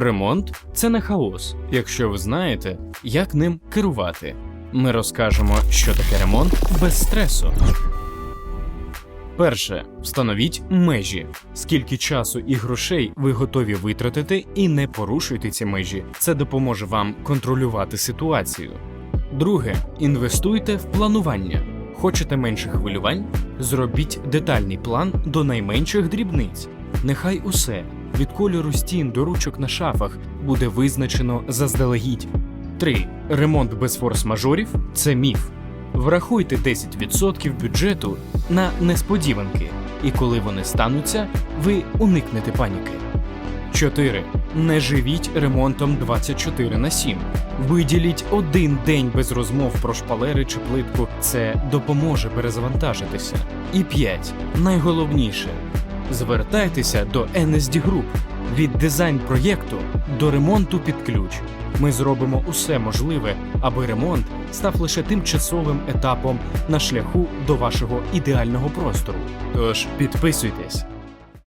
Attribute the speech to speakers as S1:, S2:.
S1: Ремонт це не хаос, якщо ви знаєте, як ним керувати. Ми розкажемо, що таке ремонт без стресу. Перше, встановіть межі. Скільки часу і грошей ви готові витратити, і не порушуйте ці межі. Це допоможе вам контролювати ситуацію. Друге, інвестуйте в планування. Хочете менше хвилювань? Зробіть детальний план до найменших дрібниць. Нехай усе від кольору стін до ручок на шафах буде визначено заздалегідь. 3. Ремонт без форс-мажорів це міф. Врахуйте 10% бюджету на несподіванки, і коли вони стануться, ви уникнете паніки. 4. Не живіть ремонтом 24 на 7. Виділіть один день без розмов про шпалери чи плитку. Це допоможе перезавантажитися. І 5. Найголовніше звертайтеся до NSD Group. від дизайн проєкту до ремонту під ключ. Ми зробимо усе можливе, аби ремонт став лише тимчасовим етапом на шляху до вашого ідеального простору. Тож підписуйтесь,